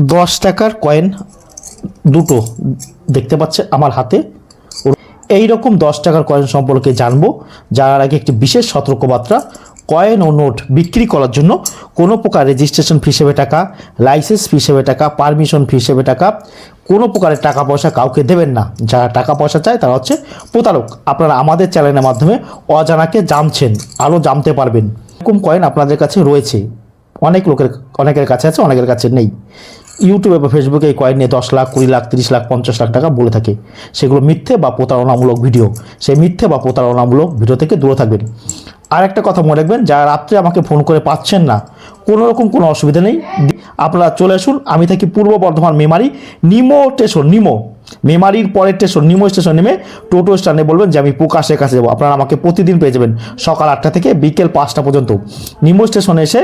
দশ টাকার কয়েন দুটো দেখতে পাচ্ছে আমার হাতে। এই রকম দশ টাকার কয়েন সম্পর্কে জানব। যার আগে একটি বিশেষ সতর্কবার্তা, কয়েন ও নোট বিক্রি করার জন্য কোনো প্রকার রেজিস্ট্রেশন ফি হিসেবে টাকা লাইসেন্স ফি হিসেবে টাকা পারমিশন ফি হিসেবে টাকা, কোনো প্রকারের টাকা পয়সা কাউকে দেবেন না। যারা টাকা পয়সা চায় তারা হচ্ছে প্রতারক। আপনারা আমাদের চ্যানেলের মাধ্যমে অজানাকে জানছেন, আরও জানতে পারবেন। এরকম কয়েন আপনাদের কাছে রয়েছে। অনেক লোকের, অনেকের কাছে আছে, অনেকের কাছে নেই। ইউটিউবে বা ফেসবুকে এই কয়েন নিয়ে দশ লাখ, কুড়ি লাখ, তিরিশ লাখ, পঞ্চাশ লাখ টাকা বলে থাকে। সেগুলো মিথ্যে বা প্রতারণামূলক ভিডিও। সেই মিথ্যে বা প্রতারণামূলক ভিডিও থেকে দূরে থাকবেন। আর একটা কথা মনে রাখবেন, যারা রাত্রে আমাকে ফোন করে পাচ্ছেন না, কোনো রকম কোনো অসুবিধা নেই। আপনারা চলে আসুন, আমি থাকি পূর্ব বর্ধমান মেমারি, নিমো স্টেশন, নিমো। মেমারির পরের স্টেশন, নিমো স্টেশন নেমে টোটো স্ট্যান্ডে বলবেন যে, আমি প্রকাশের কাছে যাব। আপনারা আমাকে প্রতিদিন পেয়ে যাবেন সকাল আটটা থেকে বিকেল পাঁচটা পর্যন্ত। নিমো স্টেশনে এসে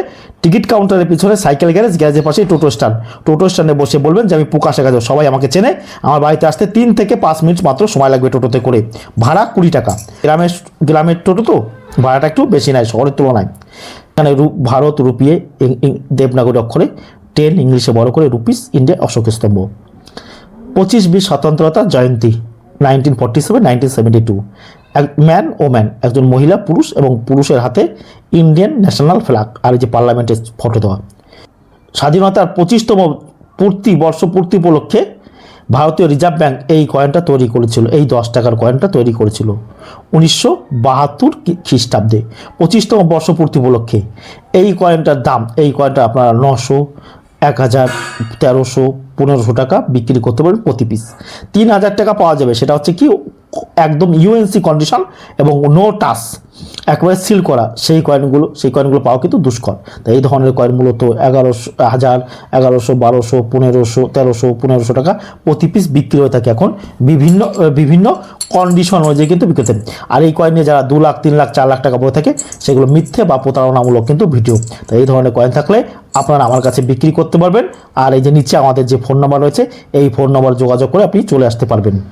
টিকিট কাউন্টারের পিছনে সাইকেল গ্যারেজ, গ্যারেজের পাশে টোটো স্ট্যান্ড। টোটো স্ট্যান্ডে বসে বলবেন যে, আমি প্রকাশের কাছে সবাই আমাকে চেনে। আমার বাড়িতে আসতে তিন থেকে পাঁচ মিনিট মাত্র সময় লাগবে টোটোতে করে। ভাড়া কুড়ি টাকা। গ্রামের গ্রামের টোটো তো, ভাড়াটা একটু বেশি নেয় শহরের তুলনায়। এখানে ভারত রুপিয়ে দেবনাগরী অক্ষরে টেন ইংলিশে বড় করে রুপিস ইন্ডিয়া অশোক স্তম্ভ। পঁচিশ বিশ স্বতন্ত্রতা জয়ন্তী nineteen forty seven nineteen seventy two এক ম্যান ও ম্যান একজন মহিলা, পুরুষ এবং পুরুষের হাতে ইন্ডিয়ান ন্যাশনাল ফ্ল্যাগ আর এই যে পার্লামেন্টের ফটো দেওয়া। স্বাধীনতার পঁচিশতম পূর্তি, বর্ষ পূর্তি উপলক্ষে ভারতীয় রিজার্ভ ব্যাংক এই কয়েনটা তৈরি করেছিল, এই দশ টাকার কয়েনটা তৈরি করেছিল উনিশশো বাহাত্তর খ্রিস্টাব্দে, পঁচিশতম বর্ষ পূর্তি উপলক্ষে। এই কয়েনটার দাম, এই কয়েনটা আপনারা নশো, এক হাজার, তেরোশো, পনেরোশো টাকা বিক্রি করতে পারবেন প্রতি পিস তিন হাজার টাকা পাওয়া যাবে, সেটা হচ্ছে কি একদম ইউএনসি কন্ডিশন এবং নো টাস একেবারে সিল করা। সেই কয়েনগুলো সেই কয়েনগুলো পাওয়া কিন্তু দুষ্কর। তাই এই ধরনের কয়েন মূলত এগারোশো, হাজার, এগারোশো, বারোশো, পনেরোশো, তেরোশো, পনেরোশো টাকা প্রতি পিস বিক্রি হয়ে থাকে এখন বিভিন্ন বিভিন্ন কন্ডিশন অনুযায়ী কিন্তু বিক্রি আর এই কয়েন যারা দু লাখ, তিন লাখ, চার লাখ টাকা পড়ে থাকে, সেগুলো মিথ্যে বা প্রতারণামূলক কিন্তু ভিডিও। তাই এই ধরনের কয়েন থাকলে আপনারা আমার কাছে বিক্রি করতে পারবেন। আর এই যে নিচে আমাদের যে ফোন নাম্বার রয়েছে, এই ফোন নাম্বার যোগাযোগ করে আপনি চলে আসতে পারবেন।